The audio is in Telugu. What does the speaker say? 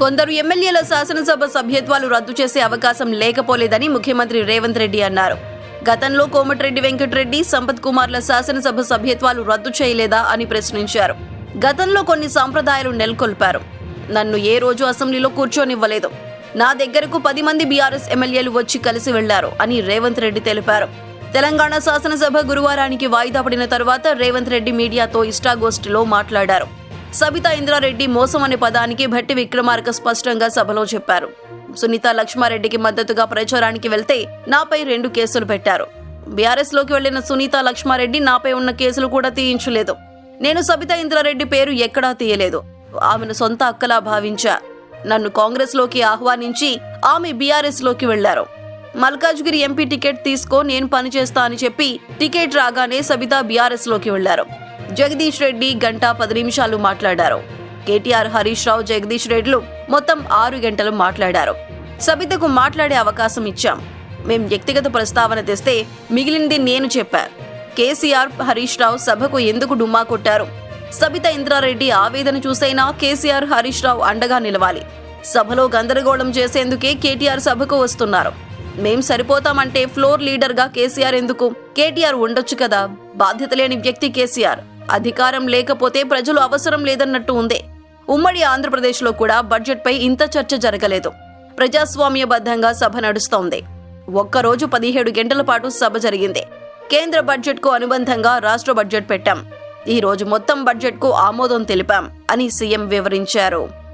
కొందరు ఎమ్మెల్యేల శాసనసభ సభ్యత్వాలు రద్దు చేసే అవకాశం లేకపోలేదని ముఖ్యమంత్రి రేవంత్ రెడ్డి అన్నారు. గతంలో కోమటిరెడ్డి వెంకటరెడ్డి సంపత్ కుమార్ల శాసనసభ సభ్యత్వాలు రద్దు చేయలేదా అని ప్రశ్నించారు. గతంలో కొన్ని సాంప్రదాయాలు నెలకొల్పారు. నన్ను ఏ రోజు అసెంబ్లీలో కూర్చోనివ్వలేదు. నా దగ్గరకు పది మంది బీఆర్ఎస్ ఎమ్మెల్యేలు వచ్చి కలిసి వెళ్ళారు అని రేవంత్ రెడ్డి తెలిపారు. తెలంగాణ శాసనసభ గురువారానికి వాయిదా పడిన తర్వాత రేవంత్ రెడ్డి మీడియాతో ఇష్టాగోష్ఠిలో మాట్లాడారు. సబితా ఇంద్రారెడ్డి మోసం అనే పదానికి భట్టి విక్రమార్క స్పష్టంగా సభలో చెప్పారు. సునీత లక్ష్మారెడ్డికి మద్దతుగా ప్రచారానికి వెళ్తే నాపై రెండు కేసులు పెట్టారు. బీఆర్ఎస్లోకి వెళ్ళిన సునీత లక్ష్మారెడ్డి నాపై ఉన్న కేసులు కూడా తీయించలేదు. నేను సబితా ఇంద్రారెడ్డి పేరు ఎక్కడా తీయలేదు. ఆమెను సొంత అక్కలా భావించా. నన్ను కాంగ్రెస్లోకి ఆహ్వానించి ఆమె బీఆర్ఎస్లోకి వెళ్ళారు. మల్కాజ్గిరి ఎంపీ టికెట్ తీసుకో నేను పనిచేస్తా అని చెప్పి టికెట్ రాగానే సబితా బీఆర్ఎస్లోకి వెళ్ళారు. జగదీష్ రెడ్డి గంట పది నిమిషాలు మాట్లాడారు. కేటీఆర్ హరీష్ రావు జగదీష్ రెడ్డిలు మొత్తం ఆరు గంటలు మాట్లాడారు. సబితకు మాట్లాడే అవకాశం ఇచ్చాం. మేం వ్యక్తిగత ప్రస్తావన తెస్తే మిగిలింది నేను చెప్పా. కేసీఆర్ హరీష్ రావు సభకు ఎందుకు డుమ్మా కొట్టారు? సబిత ఇంద్రారెడ్డి ఆవేదన చూసైనా కేసీఆర్ హరీష్ రావు అండగా నిలవాలి. సభలో గందరగోళం చేసేందుకే కేటీఆర్ సభకు వస్తున్నారు. మేం సరిపోతామంటే ఫ్లోర్ లీడర్గా కేసీఆర్ ఎందుకు? కేటీఆర్ ఉండొచ్చు కదా? బాధ్యత లేని వ్యక్తి కేసీఆర్. అధికారం లేకపోతే ప్రజలు అవసరం లేదన్నట్టు ఉంది. ఉమ్మడి ఆంధ్రప్రదేశ్లో కూడా బడ్జెట్పై ఇంత చర్చ జరగలేదు. ప్రజాస్వామ్యబద్ధంగా సభ నడుస్తోంది. ఒక్కరోజు పదిహేడు గంటల పాటు సభ జరిగింది. కేంద్ర బడ్జెట్కు అనుబంధంగా రాష్ట్ర బడ్జెట్ పెట్టాం. ఈ రోజు మొత్తం బడ్జెట్కు ఆమోదం తెలిపాం అని సీఎం వివరించారు.